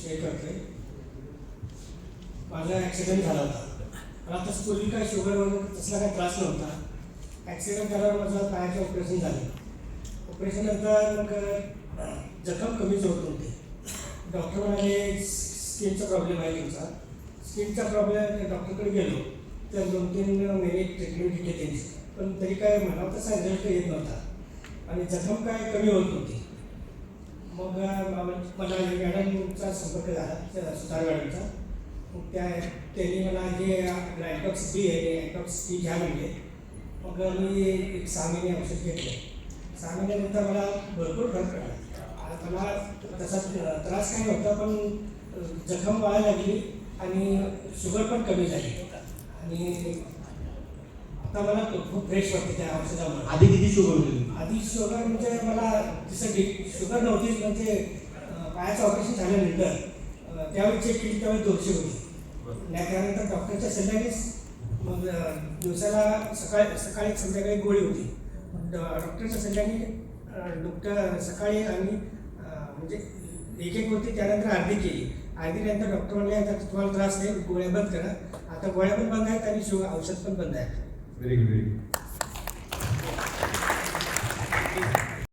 Share माझा accident झाला होता. मला आता पूर्वी काय शुगर वगैरे तसला काय त्रास नव्हता. ॲक्सिडेंट झाल्यावर माझं पायाचं ऑपरेशन झालं. ऑपरेशन नंतर मग जखम कमीच होत नव्हती डॉक्टर म्हणाले स्किनचा प्रॉब्लेम आहे तुमचा. स्किनचा प्रॉब्लेम डॉक्टरकडे गेलो. तर दोन तीन महिने ट्रीटमेंट घेतली त्यांची पण तरी काय मला तसा रिझल्ट येत नव्हता. आणि जखम काय कमी होत नव्हती मग मला मॅडमचा संपर्क झाला सुधार सुतार मॅडमचा. मग त्या त्यांनी मला जे ग्लायटॉक्स बी आहे ग्लायटॉक्स बी घ्या म्हणजे मग मी एक सहा महिने औषध घेतले. सहा महिन्यानंतर मला भरपूर फरक पडला. मला तसा त्रास काही नव्हता पण जखम वाळायला लागली आणि शुगर पण कमी झाली. आणि आता मला खूप फ्रेश वाटते त्या औषधामुळे. आधी किती शुगर होती आधी शुगर म्हणजे मला जसं शुगर नव्हतीच म्हणजे पायाचं ऑपरेशन झाल्यानंतर त्यावेळी चेक केली त्यावेळी दोनशे होती. नाही त्यानंतर डॉक्टरच्या सल्ल्यानेच मग दिवसाला सकाळी सकाळी संध्याकाळी गोळी होती. डॉक्टरच्या सल्ल्याने डॉक्टर सकाळी आणि म्हणजे एक एक होती त्यानंतर अर्धी केली. अर्धी नंतर डॉक्टर म्हणले आता तुम्हाला त्रास नाही गोळ्या बंद करा. आता गोळ्या पण बंद आहेत आणि शुगर औषध पण बंद आहे व्हेरी गुड व्हेरी गुड